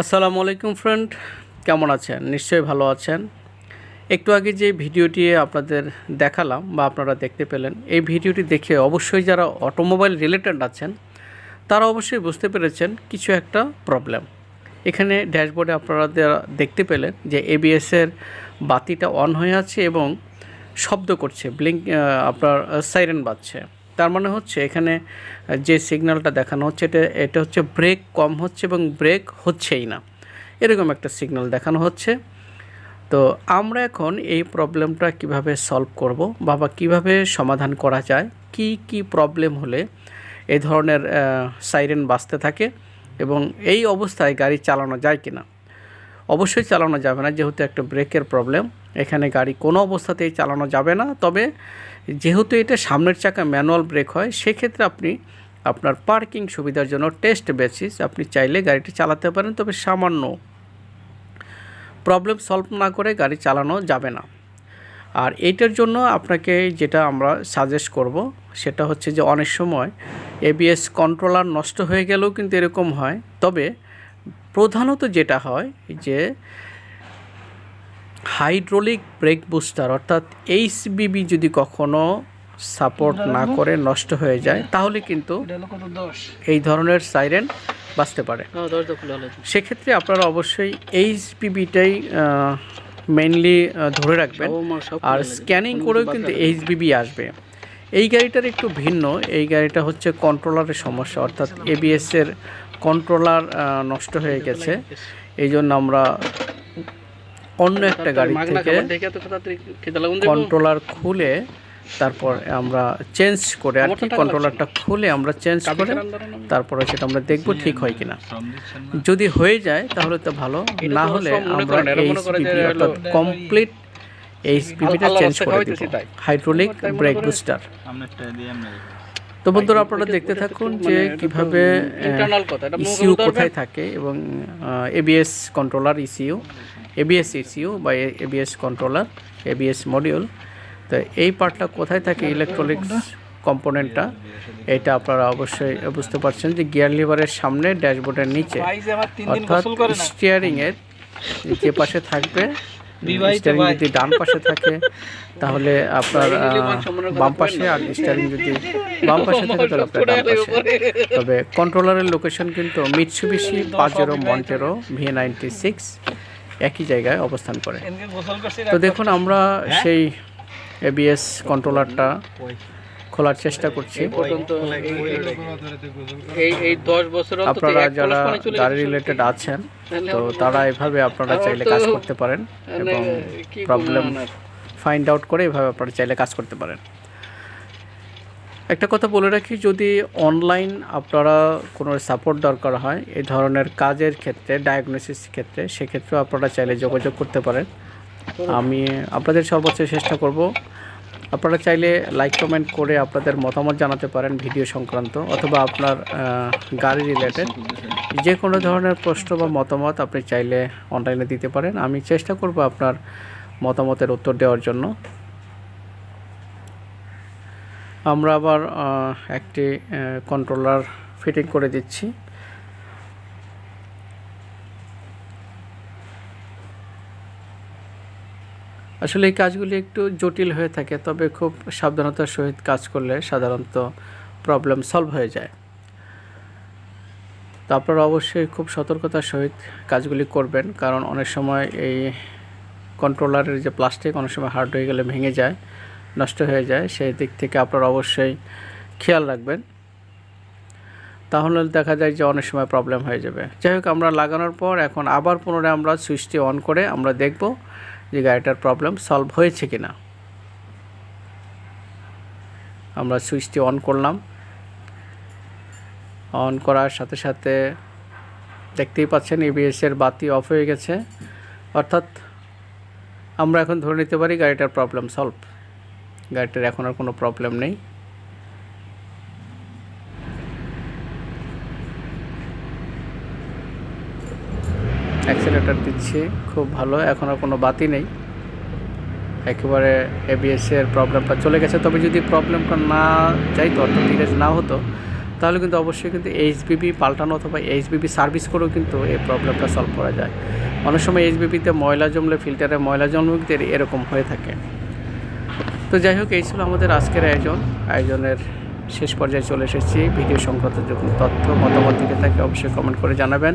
আসসালামু আলাইকুম ফ্রেন্ড কেমন আছেন? নিশ্চয়ই ভালো আছেন। একটু আগে যে ভিডিওটি আপনাদের দেখালাম বা আপনারা দেখতে পেলেন, এই ভিডিওটি দেখে অবশ্যই যারা অটোমোবাইল রিলেটেড আছেন, তারা অবশ্যই বুঝতে পেরেছেন কিছু একটা প্রবলেম এখানে ড্যাশবোর্ডে আপনারা দেখতে পেলেন যে এবিএসের বাতিটা অন হয়ে আছে এবং শব্দ করছে ব্লিঙ্ক আপনার সাইরেন বাজছে। তার মানে হচ্ছে এখানে যে সিগন্যালটা দেখানো হচ্ছে, এটা এটা হচ্ছে ব্রেক কম হচ্ছে এবং ব্রেক হচ্ছেই না। এরকম একটা সিগন্যাল দেখানো হচ্ছে। তো আমরা এখন এই প্রবলেমটা কীভাবে সলভ করব বা কীভাবে সমাধান করা যায়, কি কি প্রবলেম হলে এই ধরনের সাইরেন বাঁচতে থাকে এবং এই অবস্থায় গাড়ি চালানো যায় কি না অবশ্যই চালানো যাবে না। যেহেতু একটা ব্রেকের প্রবলেম এখানে গাড়ি কোনো অবস্থাতেই চালানো যাবে না। তবে যেহেতু এটা সামনের চাকা ম্যানুয়াল ব্রেক হয়, সেক্ষেত্রে আপনি আপনার পার্কিং সুবিধার জন্য টেস্ট বেসিস আপনি চাইলে গাড়িটি চালাতে পারেন। তবে সামান্য প্রবলেম সলভ না করে গাড়ি চালানো যাবে না। আর এইটার জন্য আপনাকে যেটা আমরা সাজেস্ট করব, সেটা হচ্ছে যে অনেক সময় এবিএস কন্ট্রোলার নষ্ট হয়ে গেলেও কিন্তু এরকম হয়। তবে প্রধানত যেটা হয় যে হাইড্রোলিক ব্রেক বুস্টার অর্থাৎ এইচবিবি যদি কখনো সাপোর্ট না করে নষ্ট হয়ে যায় তাহলে কিন্তু এই ধরনের সাইরেন বাঁচতে পারে। হ্যাঁ সেক্ষেত্রে আপনারা অবশ্যই এইচবিবিটাই মেনলি ধরে রাখবেন। আর স্ক্যানিং করেও কিন্তু এইচবিবি আসবে। এই গাড়িটার একটু ভিন্ন। এই গাড়িটা হচ্ছে কন্ট্রোলারের সমস্যা অর্থাৎ এবিএসের কন্ট্রোলার নষ্ট হয়ে গেছে। এই জন্য আমরা অন্য একটা গাড়ি থেকে কন্ট্রোলার খুলে তারপর আমরা চেঞ্জ করে আর কি কন্ট্রোলারটা খুলে আমরা চেঞ্জ করে তারপরে সেটা আমরা দেখব ঠিক হয় কিনা। যদি হয়ে যায় তাহলে তো ভালো না হলে আমরা এইচপিপি অর্থাৎ কমপ্লিট এইচপিপিটা চেঞ্জ করে দিব। হাইড্রোলিক ব্রেক বুস্টার তো বন্ধুরা আপনারা দেখতে থাকুন যে কীভাবে ইসিউ কোথায় থাকে এবং ABS controller ECU ABS ECU বা এবিএস কন্ট্রোলার এবিএস মডিউল তো এই পার্টটা কোথায় থাকে ইলেকট্রনিক্স কম্পোনেন্টটা এটা আপনারা অবশ্যই বুঝতে পারছেন যে গিয়ার লিভারের সামনে ড্যাশবোর্ডের নিচে অর্থাৎ গোসল করে না? স্টিয়ারিং এর যে পাশে থাকবে স্টিয়ারিং যদি ডান পাশে থাকে তাহলে আপনার বাম পাশে আর স্টিয়ারিং যদি বাম পাশে থাকে তাহলে আপনার ডান পাশে। তবে কন্ট্রোলারের লোকেশন কিন্তু Mitsubishi Pajero Montero V ninety six একই জায়গায় অবস্থান করে। তো দেখুন আমরা সেই এবিএস কন্ট্রোলারটা খোলার চেষ্টা করছি। এই এই দশ বছর আপনারা যারা গাড়ি রিলেটেড আছেন তো তারা এভাবে আপনারা চাইলে কাজ করতে পারেন এবং প্রবলেম ফাইন্ড আউট করে এভাবে আপনারা চাইলে কাজ করতে পারেন। একটা কথা বলে রাখি যদি অনলাইন আপনারা কোনো সাপোর্ট দরকার হয় এই ধরনের কাজের ক্ষেত্রে ডায়াগনোসিস ক্ষেত্রে সেক্ষেত্রেও আপনারা চাইলে যোগাযোগ করতে পারেন। আমি আপনাদের সর্বোচ্চ চেষ্টা করব আপনারা চাইলে লাইক কমেন্ট করে আপনাদের মতামত জানাতে পারেন ভিডিও সংক্রান্ত অথবা আপনার গাড়ি রিলেটেড যে কোনো ধরনের প্রশ্ন বা মতামত আপনি চাইলে অনলাইনে দিতে পারেন। আমি চেষ্টা করব আপনার মতামতের উত্তর দেওয়ার জন্য। আমরা আবার একটি কন্ট্রোলার ফিটিং করে দিচ্ছি। আসলে এই কাজগুলি একটু জটিল হয়ে থাকে, তবে খুব সাবধানতার সহিত কাজ করলে সাধারণত প্রবলেম সলভ হয়ে যায়। তো আপনারা অবশ্যই খুব সতর্কতার সহিত কাজগুলি করবেন, কারণ অনেক সময় এই কন্ট্রোলারের যে প্লাস্টিক অনেক সময় হার্ড হয়ে গেলে ভেঙে যায়, নষ্ট হয়ে যায়, সেই দিক থেকে আপনারা অবশ্যই খেয়াল রাখবেন। তাহলে দেখা যায় যে অনেক সময় প্রবলেম হয়ে যাবে। যাই হোক, আমরা লাগানোর পর এখন আবার পুনরায় আমরা সুইচটি অন করে আমরা দেখব যে গাড়িটার প্রবলেম সলভ হয়েছে কিনা। আমরা সুইচটি অন করলাম। অন করার সাথে সাথে দেখতেই পাচ্ছেন এবিএসের বাতি অফ হয়ে গেছে। অর্থাৎ আমরা এখন ধরে নিতে পারি গাড়িটার প্রবলেম সলভ গাড়িটার এখন আর কোনো প্রবলেম নেই। অ্যাক্সিলেটার দিচ্ছি, খুব ভালো এখন আর কোনো বাতি নেই। একেবারে এবিএস এর প্রবলেমটা চলে গেছে। তবে যদি প্রবলেমটা না যাইতো, অর্থাৎ ইরেজ না হতো, তাহলে কিন্তু অবশ্যই কিন্তু এইচবিবি পাল্টানো অথবা এইচবিবি সার্ভিস করেও কিন্তু এই প্রবলেমটা সলভ করা যায়। অনেক সময় এইচবিবিতে ময়লা জমলে ফিল্টারে ময়লা জমলে এরকম হয়ে থাকে। তো যাই হোক, এই ছিল আমাদের আজকের আয়োজন। আয়োজনের শেষ পর্যায়ে চলে এসেছি। ভিডিও সংক্রান্ত যখন তথ্য, মতামত দিকে থাকে অবশ্যই কমেন্ট করে জানাবেন।